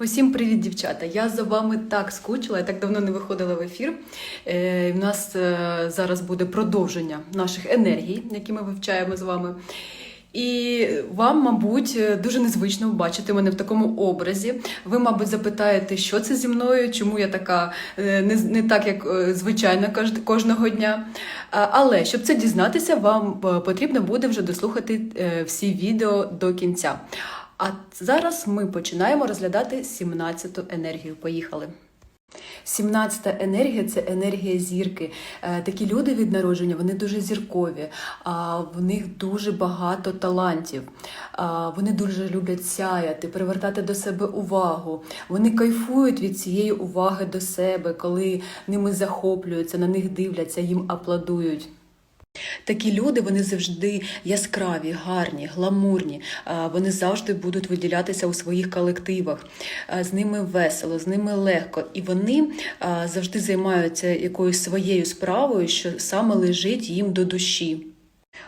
Усім привіт, дівчата! Я за вами так скучила, я так давно не виходила в ефір. Е, У нас е, зараз буде продовження наших енергій, які ми вивчаємо з вами. І вам, мабуть, дуже незвично бачити мене в такому образі. Ви, мабуть, запитаєте, що це зі мною, чому я така е, не, не так, як е, звичайно кож- кожного дня. Але щоб це дізнатися, вам е, потрібно буде вже дослухати е, всі відео до кінця. А зараз ми починаємо розглядати 17-ту енергію. Поїхали. 17-та енергія це енергія зірки. Е, Такі люди від народження вони дуже зіркові, а в них дуже багато талантів. Вони дуже люблять сяяти, привертати до себе увагу. Вони кайфують від цієї уваги до себе, коли ними захоплюються, на них дивляться, їм аплодують. Такі люди вони завжди яскраві, гарні, гламурні. Вони завжди будуть виділятися у своїх колективах. З ними весело, з ними легко, і вони завжди займаються якоюсь своєю справою, що саме лежить їм до душі.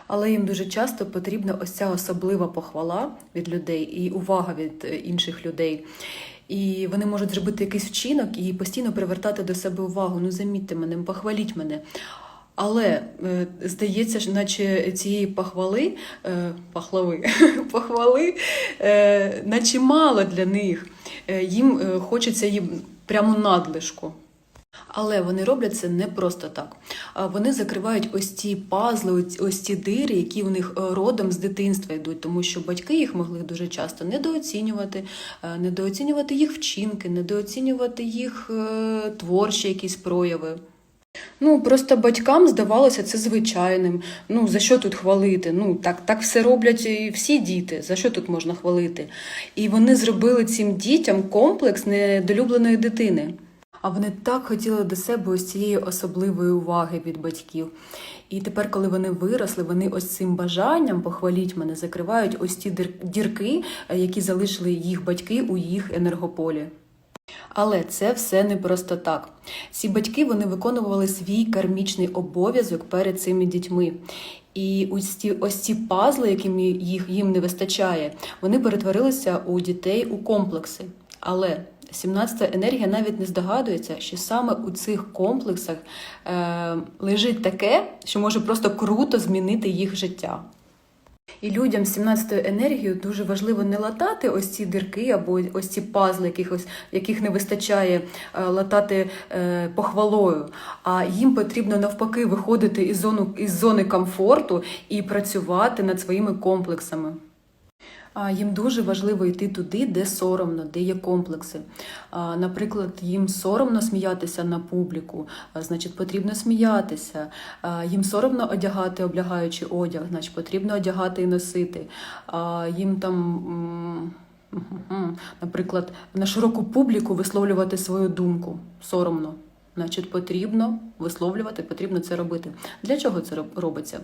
Але їм дуже часто потрібна ось ця особлива похвала від людей і увага від е, інших людей. І вони можуть зробити якийсь вчинок і постійно привертати до себе увагу. Ну замітьте мене, похваліть мене. Але е, здається, наче цієї похвали, е, пахлави, похвали, е, наче мало для них. Е, їм е, хочеться їм прямо надлишку. Але вони роблять це не просто так. Вони закривають ось ці пазли, ось- ці дири, які в них е, родом з дитинства йдуть, тому що батьки їх могли дуже часто недооцінювати, е, недооцінювати їх вчинки, недооцінювати їх е, творчі якісь прояви. Ну, просто батькам здавалося це звичайним. Ну, за що тут хвалити? Ну, так, так все роблять і всі діти. За що тут можна хвалити? І вони зробили цим дітям комплекс недолюбленої дитини. А вони так хотіли до себе ось цієї особливої уваги від батьків. І тепер, коли вони виросли, вони ось цим бажанням похваліть мене, закривають ось ті дірки, е, які залишили їх батьки у їх енергополі. Але це все не просто так. Ці батьки вони виконували свій кармічний обов'язок перед цими дітьми. І ось ці, ось ці пазли, яким їх їм не вистачає, вони перетворилися у дітей у комплекси. Але 17-та енергія навіть не здогадується, що саме у цих комплексах е, лежить таке, що може просто круто змінити їх життя. І людям з 17-ю енергією дуже важливо не латати ось ці дірки або ось ці пазли, якихось, яких не вистачає е, латати е, похвалою. А їм потрібно навпаки виходити із, зону, із зони комфорту і працювати над своїми комплексами. Їм дуже важливо йти туди, де соромно, де є комплекси. Наприклад, їм соромно сміятися на публіку, значить, потрібно сміятися. Їм соромно одягати облягаючий одяг, значить, потрібно одягати і носити. Їм там. Наприклад, на широку публіку висловлювати свою думку соромно. Значить, потрібно висловлювати, потрібно це робити. Для чого це робиться?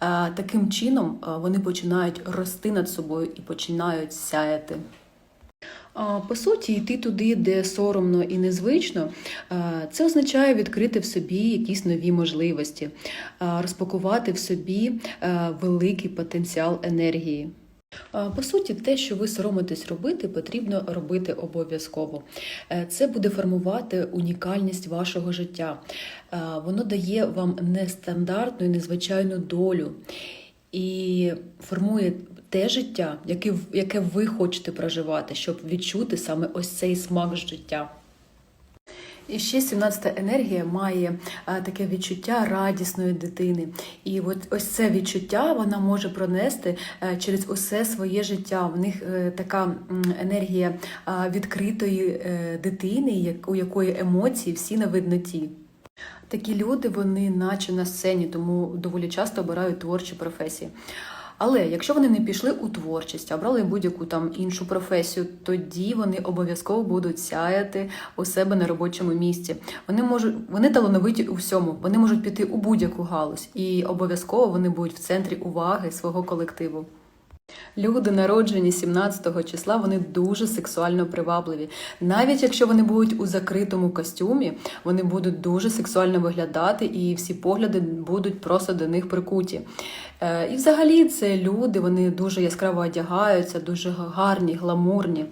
Е, Таким чином е, вони починають рости над собою і починають сяяти. По суті, йти туди, де соромно і незвично, е, це означає відкрити в собі якісь нові можливості, розпакувати в собі великий потенціал енергії. По суті, те, що ви соромитесь робити, потрібно робити обов'язково. Е, Це буде формувати унікальність вашого життя. Воно дає вам нестандартну і незвичайну долю і формує те життя, яке ви хочете проживати, щоб відчути саме ось цей смак життя. І ще 17-та енергія має таке відчуття радісної дитини. І от ось це відчуття вона може пронести е, через усе своє життя. В них е, така енергія відкритої е, дитини, у якої емоції всі на видноті. Такі люди, вони наче на сцені, тому доволі часто обирають творчі професії. Але якщо вони не пішли у творчість, а брали будь-яку там іншу професію, тоді вони обов'язково будуть сяяти у себе на робочому місці. Вони можуть, вони талановиті у всьому, вони можуть піти у будь-яку галузь, і обов'язково вони будуть в центрі уваги свого колективу. Люди, народжені 17-го числа, вони дуже сексуально привабливі. Навіть якщо вони будуть у закритому костюмі, вони будуть дуже сексуально виглядати, і всі погляди будуть просто до них прикуті. Е, І взагалі це люди, вони дуже яскраво одягаються, дуже гарні, гламурні.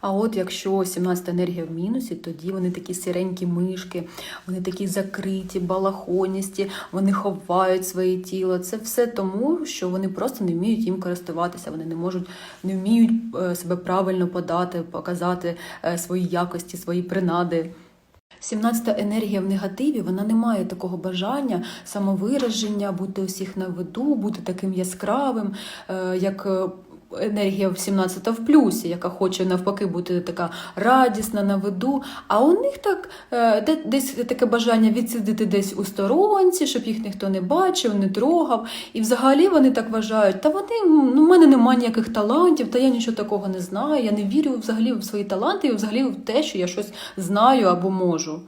А от якщо 17 енергія в мінусі, тоді вони такі сіренькі мишки, вони такі закриті, балахоністі, вони ховають своє тіло. Це все тому, що вони просто не вміють їм користуватися, вони не можуть, не вміють е, себе правильно подати, показати е, свої якості, свої принади. 17-та енергія в негативі, вона не має такого бажання самовираження, бути усіх на виду, бути таким яскравим, е, як енергія 17-та в плюсі, яка хоче навпаки бути така радісна на виду. А у них так е, де- десь таке бажання відсидіти десь у сторонці, щоб їх ніхто не бачив, не трогав. І взагалі вони так вважають, та вони ну, в мене немає ніяких талантів, та я нічого такого не знаю. Я не вірю взагалі в свої таланти і взагалі в те, що я щось знаю або можу.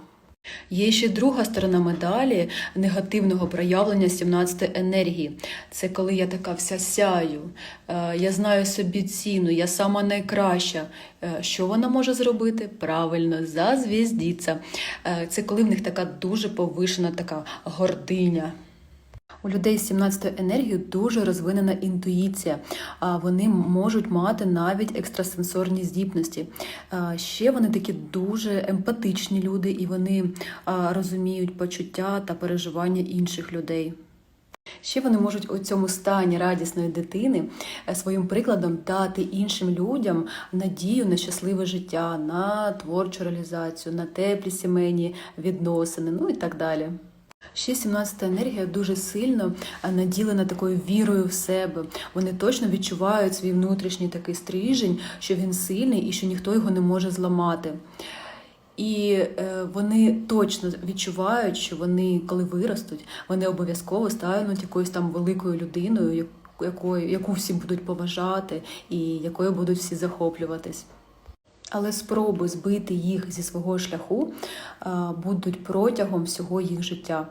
Є ще друга сторона медалі негативного проявлення 17 енергії. Це коли я така вся сяю, е, я знаю собі ціну, я сама найкраща. Е, Що вона може зробити? Правильно, зазвіздіться. Е, Це коли в них така дуже повишена така гординя. У людей з 17 енергією дуже розвинена інтуїція. Вони можуть мати навіть екстрасенсорні здібності. Ще вони такі дуже емпатичні люди, і вони розуміють почуття та переживання інших людей. Ще вони можуть у цьому стані радісної дитини е, своїм прикладом дати іншим людям надію на щасливе життя, на творчу реалізацію, на теплі сімейні відносини, ну і так далі. Ще 17-та енергія дуже сильно наділена такою вірою в себе. Вони точно відчувають свій внутрішній такий стрижень, що він сильний і що ніхто його не може зламати. І е, вони точно відчувають, що вони, коли виростуть, вони обов'язково стануть якоюсь там великою людиною, якою, яку всі будуть поважати і якою будуть всі захоплюватись. Але спроби збити їх зі свого шляху е, будуть протягом всього їх життя.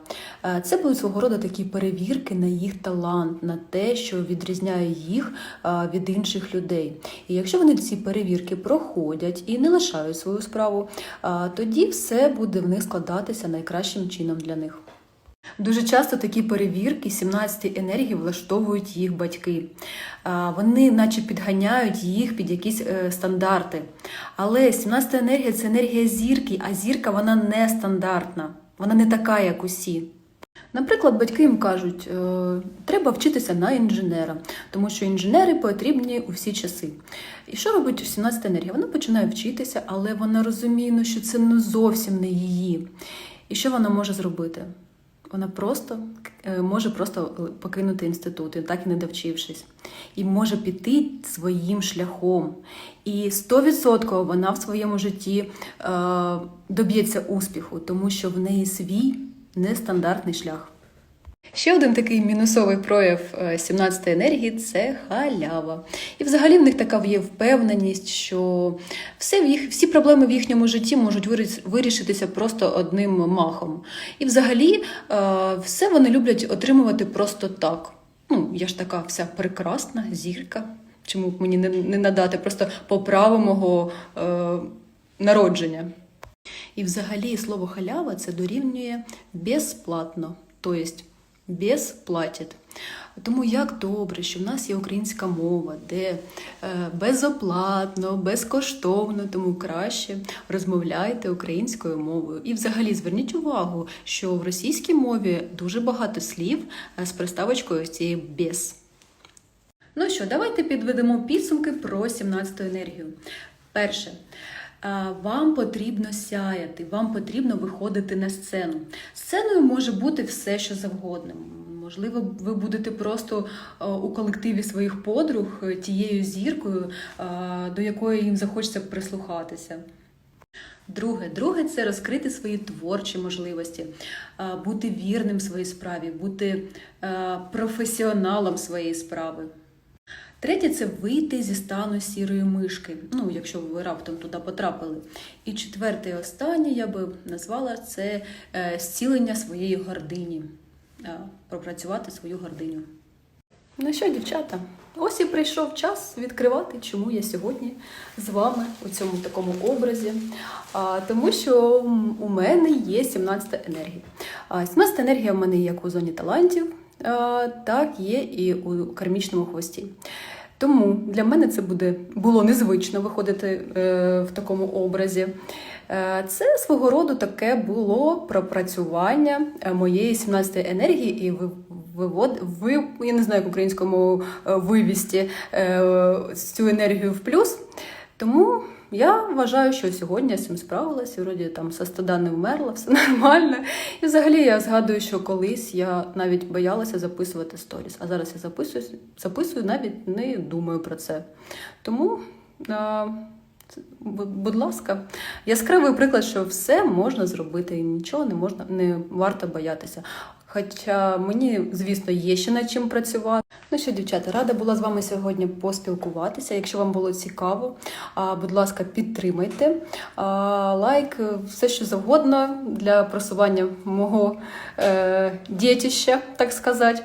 Е, Це будуть свого роду такі перевірки на їх талант, на те, що відрізняє їх е, від інших людей. І якщо вони ці перевірки проходять і не лишають свою справу, тоді все буде в них складатися найкращим чином для них. Дуже часто такі перевірки 17 енергії влаштовують їх батьки. Вони, наче, підганяють їх під якісь е, стандарти. Але 17 енергія це енергія зірки, а зірка вона не стандартна, вона не така, як усі. Наприклад, батьки їм кажуть, е, треба вчитися на інженера, тому що інженери потрібні у всі часи. І що робить 17 енергія? Вона починає вчитися, але вона розуміє, ну, що це ну, зовсім не її. І що вона може зробити? Вона просто е, може просто покинути інститут, так і не довчившись, і може піти своїм шляхом. І 100% вона в своєму житті е, доб'ється успіху, тому що в неї свій нестандартний шлях. Ще один такий мінусовий прояв 17-ї енергії це халява. І взагалі в них така є впевненість, що все в їх, всі проблеми в їхньому житті можуть вирішитися просто одним махом. І взагалі е, все вони люблять отримувати просто так. Ну, я ж така вся прекрасна зірка. Чому б мені не, не надати просто по праву мого е, народження? І взагалі слово халява це дорівнює безплатно, тобто безплатять. Тому як добре, що в нас є українська мова, де е, безоплатно, безкоштовно, тому краще розмовляйте українською мовою. І взагалі зверніть увагу, що в російській мові дуже багато слів е, з приставочкою цієї без. Ну що, давайте підведемо підсумки про 17 енергію. Перше. А, Вам потрібно сяяти, вам потрібно виходити на сцену. Сценою може бути все, що завгодно. Можливо, ви будете просто е, у колективі своїх подруг е, тією зіркою, е, до якої їм захочеться прислухатися. Друге, друге це розкрити свої творчі можливості, е, бути вірним своїй справі, бути е, професіоналом своєї справи. Третє це вийти зі стану сірої мишки, ну, якщо ви раптом туди потрапили. І четверте і останнє я би назвала це е, зцілення своєї гордині, е, пропрацювати свою гординю. Ну що, дівчата, ось і прийшов час відкривати, чому я сьогодні з вами у цьому такому образі. А, тому що у мене є 17 енергія. А, 17 енергія в мене є як у зоні талантів, так є і у кармічному хвості. Тому для мене це буде було незвично виходити е, в такому образі. Е, Це свого роду таке було пропрацювання е, моєї 17-ї енергії і ви- вивод, ви, я не знаю, як е, вивісті е, цю енергію в плюс. Тому я вважаю, що сьогодні я з цим справилася, вроді там со стада не вмерла, все нормально. І взагалі я згадую, що колись я навіть боялася записувати сторіс, а зараз я записую, записую навіть не думаю про це. Тому, а, будь ласка, яскравий приклад, що все можна зробити і нічого не можна, не варто боятися. Хоча мені, звісно, є ще над чим працювати. Ну що, дівчата, рада була з вами сьогодні поспілкуватися. Якщо вам було цікаво, будь ласка, підтримайте лайк, все що завгодно для просування мого е, дітища, так сказати.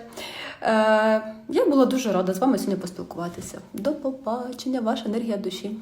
Е, я була дуже рада з вами сьогодні поспілкуватися. До побачення, ваша енергія душі.